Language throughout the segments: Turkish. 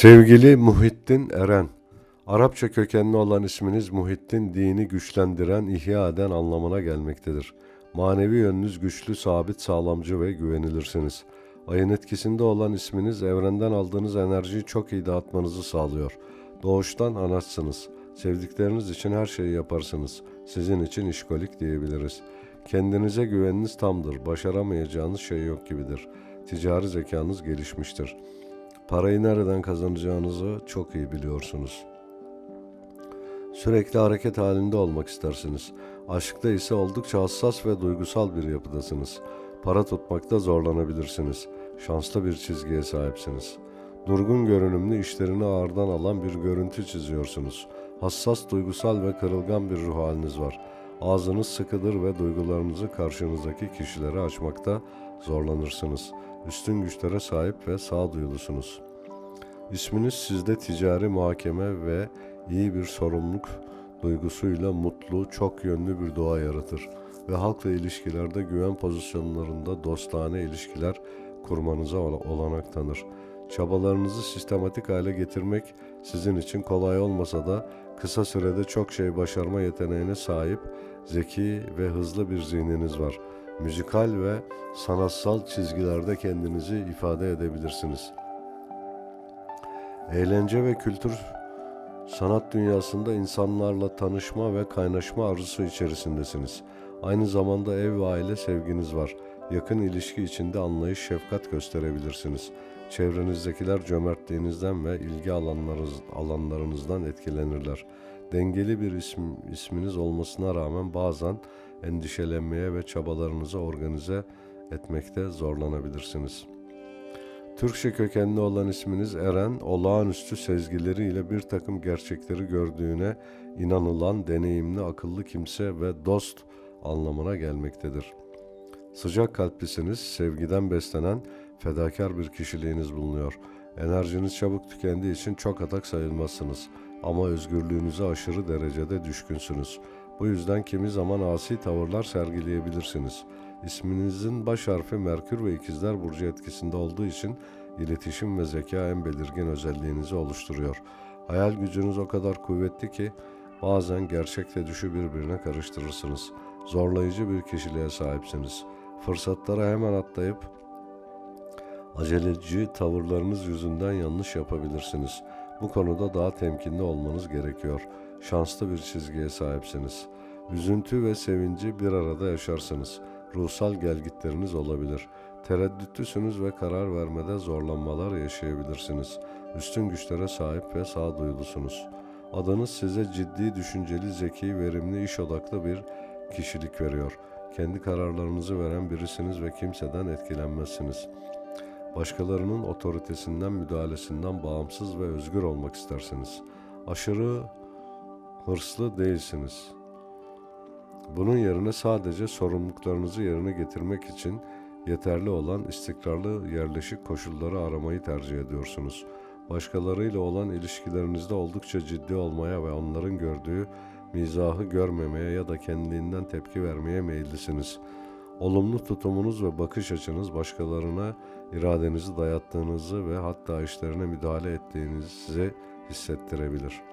Sevgili Muhittin Eren, Arapça kökenli olan isminiz Muhittin dini güçlendiren, ihya eden anlamına gelmektedir. Manevi yönünüz güçlü, sabit, sağlamcı ve güvenilirsiniz. Ayın etkisinde olan isminiz evrenden aldığınız enerjiyi çok iyi dağıtmanızı sağlıyor. Doğuştan anaçsınız. Sevdikleriniz için her şeyi yaparsınız. Sizin için işkolik diyebiliriz. Kendinize güveniniz tamdır. Başaramayacağınız şey yok gibidir. Ticari zekanız gelişmiştir. Parayı nereden kazanacağınızı çok iyi biliyorsunuz. Sürekli hareket halinde olmak istersiniz. Aşkta ise oldukça hassas ve duygusal bir yapıdasınız. Para tutmakta zorlanabilirsiniz. Şanslı bir çizgiye sahipsiniz. Durgun görünümlü işlerini ağırdan alan bir görüntü çiziyorsunuz. Hassas, duygusal ve kırılgan bir ruh haliniz var. Ağzınız sıkıdır ve duygularınızı karşınızdaki kişilere açmakta zorlanırsınız. Üstün güçlere sahip ve sağduyulusunuz. İsminiz sizde ticari muhakeme ve iyi bir sorumluluk duygusuyla mutlu, çok yönlü bir doğa yaratır ve halkla ilişkilerde güven pozisyonlarında dostane ilişkiler kurmanıza ola- olanak tanır. Çabalarınızı sistematik hale getirmek sizin için kolay olmasa da kısa sürede çok şey başarma yeteneğine sahip, zeki ve hızlı bir zihniniz var. Müzikal ve sanatsal çizgilerde kendinizi ifade edebilirsiniz. Eğlence ve kültür sanat dünyasında insanlarla tanışma ve kaynaşma arzusu içerisindesiniz. Aynı zamanda ev ve aile sevginiz var. Yakın ilişki içinde anlayış, şefkat gösterebilirsiniz. Çevrenizdekiler cömertliğinizden ve ilgi alanlarınız, alanlarınızdan etkilenirler. Dengeli bir isim, isminiz olmasına rağmen bazen endişelenmeye ve çabalarınızı organize etmekte zorlanabilirsiniz.'' Türkçe kökenli olan isminiz Eren, olağanüstü sezgileriyle bir takım gerçekleri gördüğüne inanılan deneyimli akıllı kimse ve dost anlamına gelmektedir. Sıcak kalplisiniz, sevgiden beslenen fedakar bir kişiliğiniz bulunuyor. Enerjiniz çabuk tükendiği için çok atak sayılmazsınız ama özgürlüğünüze aşırı derecede düşkünsünüz. Bu yüzden kimi zaman asi tavırlar sergileyebilirsiniz. İsminizin baş harfi Merkür ve İkizler Burcu etkisinde olduğu için iletişim ve zeka en belirgin özelliğinizi oluşturuyor. Hayal gücünüz o kadar kuvvetli ki bazen gerçekle düşü birbirine karıştırırsınız. Zorlayıcı bir kişiliğe sahipsiniz. Fırsatlara hemen atlayıp aceleci tavırlarınız yüzünden yanlış yapabilirsiniz. Bu konuda daha temkinli olmanız gerekiyor. Şanslı bir çizgiye sahipsiniz. Üzüntü ve sevinci bir arada yaşarsınız. Ruhsal gelgitleriniz olabilir. Tereddütlüsünüz ve karar vermede zorlanmalar yaşayabilirsiniz. Üstün güçlere sahip ve sağduyulusunuz. Adınız size ciddi, düşünceli, zeki, verimli, iş odaklı bir kişilik veriyor. Kendi kararlarınızı veren birisiniz ve kimseden etkilenmezsiniz. Başkalarının otoritesinden, müdahalesinden bağımsız ve özgür olmak istersiniz. Aşırı hırslı değilsiniz. Bunun yerine sadece sorumluluklarınızı yerine getirmek için yeterli olan istikrarlı yerleşik koşulları aramayı tercih ediyorsunuz. Başkalarıyla olan ilişkilerinizde oldukça ciddi olmaya ve onların gördüğü mizahı görmemeye ya da kendiliğinden tepki vermeye meyillisiniz. Olumlu tutumunuz ve bakış açınız başkalarına iradenizi dayattığınızı ve hatta işlerine müdahale ettiğinizi hissettirebilir.''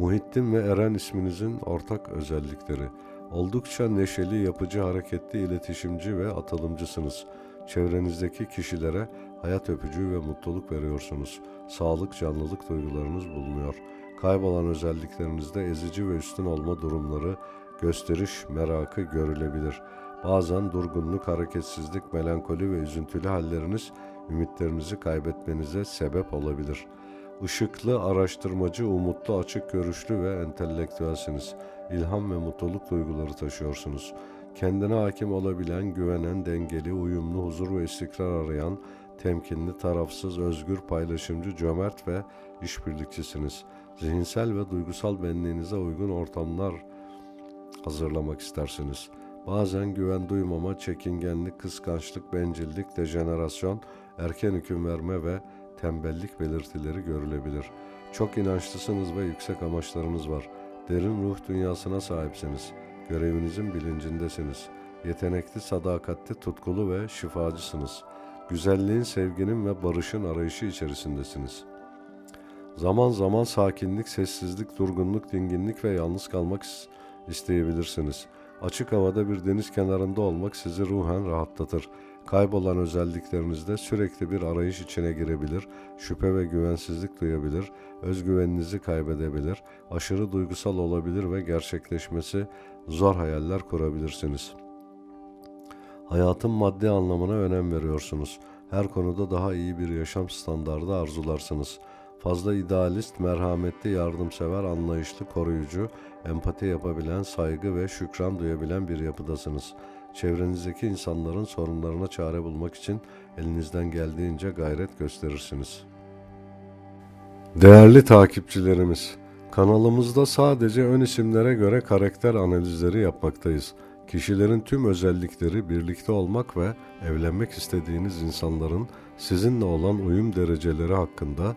Muhittin ve Eren isminizin ortak özellikleri. Oldukça neşeli, yapıcı, hareketli, iletişimci ve atılımcısınız. Çevrenizdeki kişilere hayat öpücüğü ve mutluluk veriyorsunuz. Sağlık, canlılık duygularınız bulunuyor. Kaybolan özelliklerinizde ezici ve üstün olma durumları, gösteriş, merakı görülebilir. Bazen durgunluk, hareketsizlik, melankoli ve üzüntülü halleriniz ümitlerinizi kaybetmenize sebep olabilir.'' Işıklı, araştırmacı, umutlu, açık görüşlü ve entelektüelsiniz. İlham ve mutluluk duyguları taşıyorsunuz. Kendine hakim olabilen, güvenen, dengeli, uyumlu, huzur ve istikrar arayan, temkinli, tarafsız, özgür, paylaşımcı, cömert ve işbirlikçisiniz. Zihinsel ve duygusal benliğinize uygun ortamlar hazırlamak istersiniz. Bazen güven duymama, çekingenlik, kıskançlık, bencillik, dejenerasyon, erken hüküm verme ve tembellik belirtileri görülebilir. Çok inançlısınız ve yüksek amaçlarınız var. Derin ruh dünyasına sahipsiniz. Görevinizin bilincindesiniz. Yetenekli, sadakatli, tutkulu ve şifacısınız. güzelliğin, sevginin ve barışın arayışı içerisindesiniz. Zaman zaman sakinlik, sessizlik, durgunluk, dinginlik ve yalnız kalmak is- isteyebilirsiniz. Açık havada bir deniz kenarında olmak sizi ruhen rahatlatır. Kaybolan özelliklerinizde sürekli bir arayış içine girebilir, şüphe ve güvensizlik duyabilir, özgüveninizi kaybedebilir, aşırı duygusal olabilir ve gerçekleşmesi zor hayaller kurabilirsiniz. Hayatın maddi anlamına önem veriyorsunuz. Her konuda daha iyi bir yaşam standardı arzularsınız. Fazla idealist, merhametli, yardımsever, anlayışlı, koruyucu, empati yapabilen, saygı ve şükran duyabilen bir yapıdasınız. Çevrenizdeki insanların sorunlarına çare bulmak için elinizden geldiğince gayret gösterirsiniz. Değerli takipçilerimiz, kanalımızda sadece ön isimlere göre karakter analizleri yapmaktayız. Kişilerin tüm özellikleri birlikte olmak ve evlenmek istediğiniz insanların sizinle olan uyum dereceleri hakkında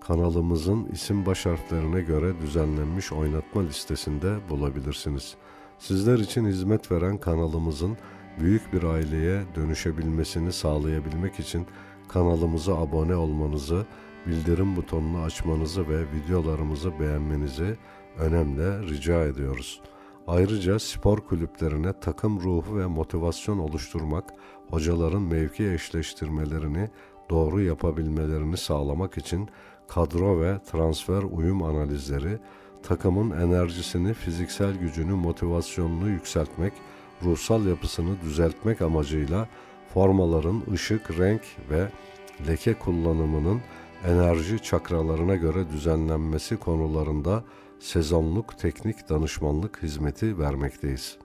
kanalımızın isim baş harflerine göre düzenlenmiş oynatma listesinde bulabilirsiniz. Sizler için hizmet veren kanalımızın büyük bir aileye dönüşebilmesini sağlayabilmek için kanalımıza abone olmanızı, bildirim butonunu açmanızı ve videolarımızı beğenmenizi önemli rica ediyoruz. Ayrıca spor kulüplerine takım ruhu ve motivasyon oluşturmak, hocaların mevki eşleştirmelerini doğru yapabilmelerini sağlamak için kadro ve transfer uyum analizleri, takımın enerjisini, fiziksel gücünü, motivasyonunu yükseltmek, ruhsal yapısını düzeltmek amacıyla formaların ışık, renk ve leke kullanımının enerji çakralarına göre düzenlenmesi konularında sezonluk teknik danışmanlık hizmeti vermekteyiz.